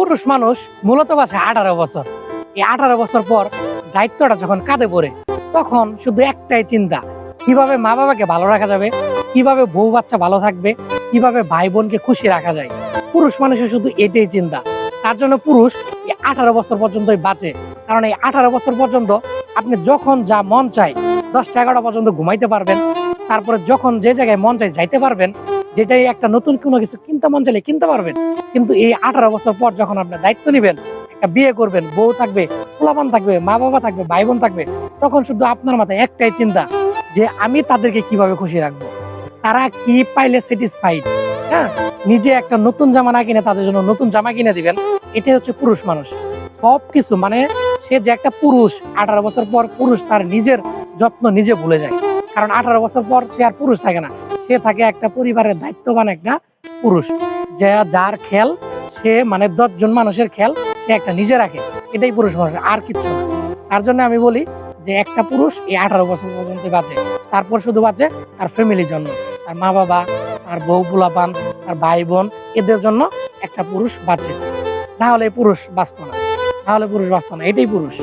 পুরুষ মানুষ মূলত বাসে আঠারো বছর। এই আঠারো বছর পর দায়িত্বটা যখন কাঁধে পড়ে, তখন শুধু একটাই চিন্তা, কীভাবে মা বাবাকে ভালো রাখা যাবে? কীভাবে বউ বাচ্চা ভালো থাকবে? কীভাবে ভাই বোনকে খুশি রাখা যায়? পুরুষ মানুষের শুধু এটাই চিন্তা। তার জন্য পুরুষ এই আঠারো বছর পর্যন্তই বাঁচে। কারণ এই আঠারো বছর পর্যন্ত আপনি যখন যা মন চাই দশটা এগারোটা পর্যন্ত ঘুমাইতে পারবেন। তারপরে যখন যে জায়গায় মন চাই যাইতে পারবেন যেটাই একটা নতুন কোনো কিছু কিনতে মন চাইলে কিনতে পারবেন। কিন্তু এই আঠারো বছর পর যখন আপনি দায়িত্ব নেবেন, একটা বিয়ে করবেন, বউ থাকবে, পোলাপান থাকবে মা বাবা থাকবে ভাই বোন থাকবে, তখন শুধু আপনার মাথায় একটাই চিন্তা যে আমি তাদেরকে কীভাবে খুশি রাখব? তারা কি পাইলে স্যাটিসফাইড হ্যাঁ? নিজে একটা নতুন জামা না কিনে তাদের জন্য নতুন জামা কিনে দিবেন, এটাই হচ্ছে পুরুষ মানুষ। সব কিছু মানে সে যে একটা পুরুষ, আঠারো বছর পর পুরুষ তার নিজের যত্ন নিজে ভুলে যায়। কারণ আঠারো বছর পর সে আর পুরুষ থাকে না। সে থাকে একটা পরিবারের দায়িত্ববান একটা পুরুষ। যে যার খেল, সে মানে দশজন মানুষের খেল, সে একটা নিজে রাখে। এটাই পুরুষ মানুষ, আর কিচ্ছু না। তার জন্য আমি বলি যে একটা পুরুষ এই আঠারো বছর পর্যন্ত বাঁচে। তারপর শুধু বাঁচে তার ফ্যামিলির জন্য। তার মা বাবা তার বউ পোলাপান, তার ভাই বোন এদের জন্য একটা পুরুষ বাঁচে। না হলে পুরুষ বাঁচত না। না হলে পুরুষ বাঁচত না। এটাই পুরুষ।